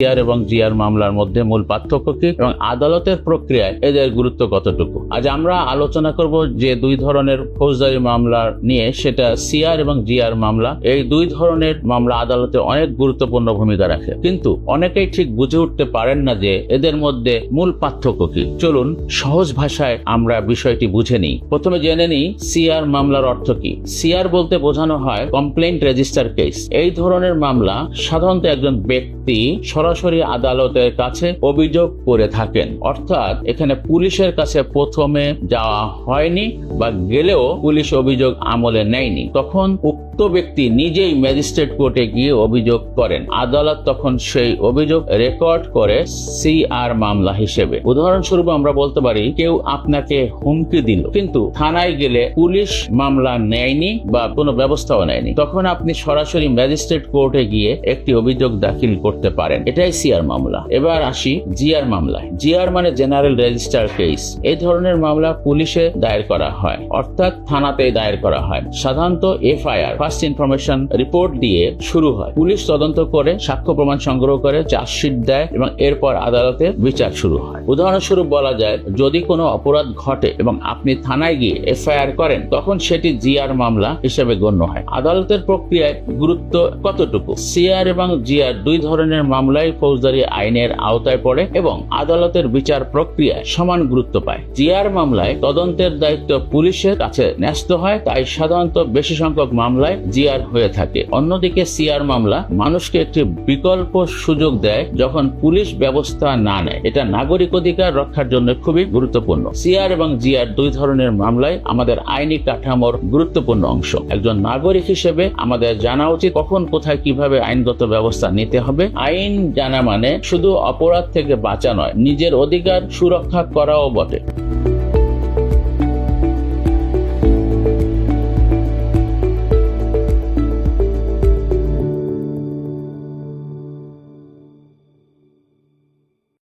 CR এবং GR মামলার মধ্যে মূল পার্থক্য কি? এবং আদালতের প্রক্রিয়ায় এদের গুরুত্ব কতটুকু? আজ আমরা আলোচনা করব যে দুই ধরনের ফৌজদারি মামলা নিয়ে, সেটা সিআর এবং জিআর মামলা। এই দুই ধরনের মামলা আদালতে অনেক গুরুত্বপূর্ণ ভূমিকা রাখে। কিন্তু অনেকেই ঠিক বুঝে উঠতে পারেন না যে এদের মধ্যে মূল পার্থক্য কি। চলুন, সহজ ভাষায় আমরা বিষয়টি বুঝে নিই। প্রথমে জেনে নিই সিআর মামলার অর্থ কি। সিআর বলতে বোঝানো হয় কমপ্লেইন্ট রেজিস্টার কেস এই ধরনের মামলা সাধারণত একজন ব্যক্তি সরাসরি আদালতের কাছে অভিযোগ করে থাকেন। অর্থাৎ এখানে পুলিশের কাছে প্রথমে যাওয়া হয়নি বা গেলেও পুলিশ অভিযোগ আমলে নেয়নি। তখন উক্ত ব্যক্তি নিজেই ম্যাজিস্ট্রেট কোর্টে গিয়ে অভিযোগ করেন। আদালত তখন সেই অভিযোগ রেকর্ড করে সিআর মামলা হিসেবে। উদাহরণস্বরূপ আমরা বলতে পারি, কেউ আপনাকে হুমকি দিল, কিন্তু থানায় গেলে পুলিশ মামলা নেয়নি বা কোনো ব্যবস্থাও নেয়নি। তখন আপনি সরাসরি ম্যাজিস্ট্রেট কোর্টে গিয়ে একটি অভিযোগ দাখিল করতে পারেন। এটাই সিআর মামলা। এবার আসি জিআর মামলায়। জিআর মানে জেনারেল রেজিস্টার কেস। এই ধরনের মামলা পুলিশে দায়ের করা হয়। অর্থাৎ থানাতে দায়ের করা হয়। সাধারণত এফআইআর, ফার্স্ট ইনফরমেশন রিপোর্ট দিয়ে শুরু হয়। পুলিশ তদন্ত করে, সাক্ষ্য প্রমাণ সংগ্রহ করে, চার্জশিট দেয় এবং এরপর আদালতে বিচার শুরু হয়। উদাহরণস্বরূপ বলা যায়, যদি কোনো অপরাধ ঘটে এবং আপনি থানায় গিয়ে এফআইআর করেন, তখন সেটি জিআর মামলা হিসেবে গণ্য হয়। আদালতের প্রক্রিয়ায় গুরুত্ব কতটুকু? সিআর এবং জিআর দুই ধরনের মামলাই ফৌজদারি আইনের আওতায় পড়ে এবং আদালতের বিচার প্রক্রিয়ায় সমান গুরুত্ব পায়। জিআর মামলায় তদন্তের দায়িত্ব পুলিশের কাছে ন্যস্ত হয়, তাই সাধারণত বেশি সংখ্যক মামলায় জিআর হয়ে থাকে। অন্যদিকে সিআর মামলা মানুষকে একটি বিকল্প সুযোগ দেয় যখন পুলিশ ব্যবস্থা না নেয়। এটা নাগরিক অধিকার রক্ষার জন্য খুবই গুরুত্বপূর্ণ। সিআর এবং জিআর দুই ধরনের মামলায় আমাদের আইনি কাঠামোর গুরুত্বপূর্ণ অংশ। একজন নাগরিক হিসেবে আমাদের জানা উচিত কখন, কোথায়, কীভাবে আইনগত ব্যবস্থা নিতে হবে, আইন জানা মানে শুধু অপরাধ থেকে বাঁচা নয় নিজের অধিকার সুরক্ষা করাও বটে।